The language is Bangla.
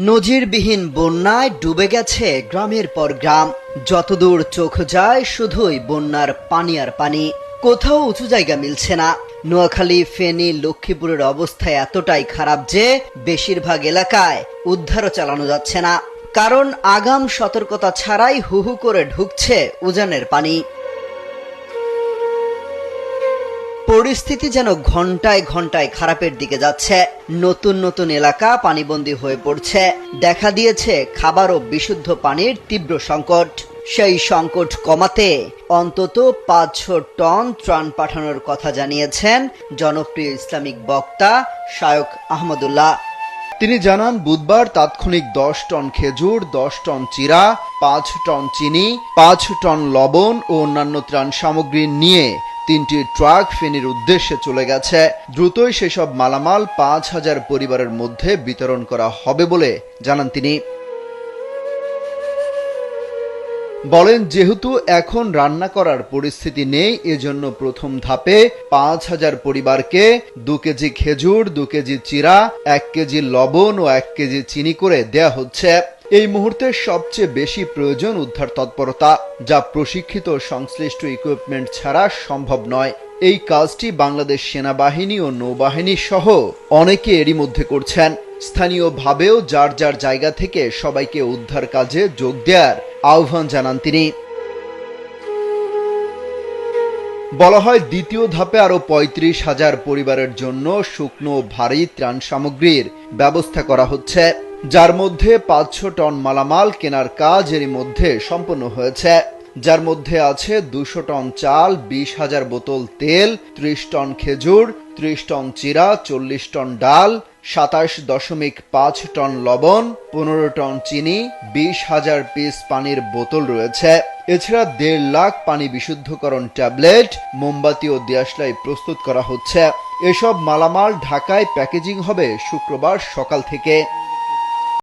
নজিরবিহীন বন্যায় ডুবে গেছে গ্রামের পর গ্রাম। যতদূর চোখ যায়, শুধুই বন্যার পানি আর পানি। কোথাও উঁচু জায়গা মিলছে না। নোয়াখালী, ফেনী, লক্ষ্মীপুরের অবস্থা এতটাই খারাপ যে বেশিরভাগ এলাকায় উদ্ধারও চালানো যাচ্ছে না। কারণ আগাম সতর্কতা ছাড়াই হুহু করে ঢুকছে উজানের পানি। পরিস্থিতি যেন ঘন্টায় ঘন্টায় খারাপের দিকে যাচ্ছে। নতুন নতুন এলাকা পানিবন্দী হয়ে পড়ছে। দেখা দিয়েছে খাবার ও বিশুদ্ধ পানির তীব্র সংকট। সেই সংকট কমাতে অন্তত পাঁচশো টন ত্রাণ পাঠানোর কথা জানিয়েছেন জনপ্রিয় ইসলামিক বক্তা শায়ক আহমদুল্লাহ। তিনি জানান, বুধবার তাৎক্ষণিক দশ টন খেজুর, দশ টন চিরা, পাঁচ টন চিনি, পাঁচ টন লবণ ও অন্যান্য ত্রাণ সামগ্রী নিয়ে তিনটি ট্রাক ফেনীর উদ্দেশ্যে চলে গেছে। দ্রুতই সেসব মালামাল পাঁচ হাজার পরিবারের মধ্যে বিতরণ করা হবে বলে জানান তিনি। বলেন, যেহেতু এখন রান্না করার পরিস্থিতি নেই, এজন্য প্রথম ধাপে পাঁচ হাজার পরিবারকে দু কেজি খেজুর, দু কেজি চিরা, এক কেজি লবণ ও এক কেজি চিনি করে দেয়া হচ্ছে। এই মুহূর্তে সবচেয়ে বেশি প্রয়োজন উদ্ধার তৎপরতা, যা প্রশিক্ষিত সংশ্লিষ্ট ইকুইপমেন্ট ছাড়া সম্ভব নয়। এই কাজটি বাংলাদেশ সেনাবাহিনী ও নৌবাহিনী সহ অনেকে এরই মধ্যে করছেন। স্থানীয়ভাবেও যার যার জায়গা থেকে সবাইকে উদ্ধার কাজে যোগ দেওয়ার আহ্বান জানান তিনি। বলা হয়, দ্বিতীয় ধাপে আরও পঁয়ত্রিশ হাজার পরিবারের জন্য শুকনো ভারী ত্রাণ সামগ্রীর ব্যবস্থা করা হচ্ছে। যার মধ্যে পাঁচশো টন মালামাল কেনার কাজ এরই মধ্যে সম্পন্ন হয়েছে। যার মধ্যে আছে দুশো টন চাল, বিশ হাজার বোতল তেল, ত্রিশ টন খেজুর, ত্রিশ টন চিরা, চল্লিশ টন ডাল, সাতাশ দশমিক পাঁচ টন লবণ, পনেরো টন চিনি, বিশ হাজার পিস পানির বোতল রয়েছে। এছাড়া দেড় লাখ পানি বিশুদ্ধকরণ ট্যাবলেট, মোমবাতি ও দিয়াশলাই প্রস্তুত করা হচ্ছে। এসব মালামাল ঢাকায় প্যাকেজিং হবে শুক্রবার সকাল থেকে।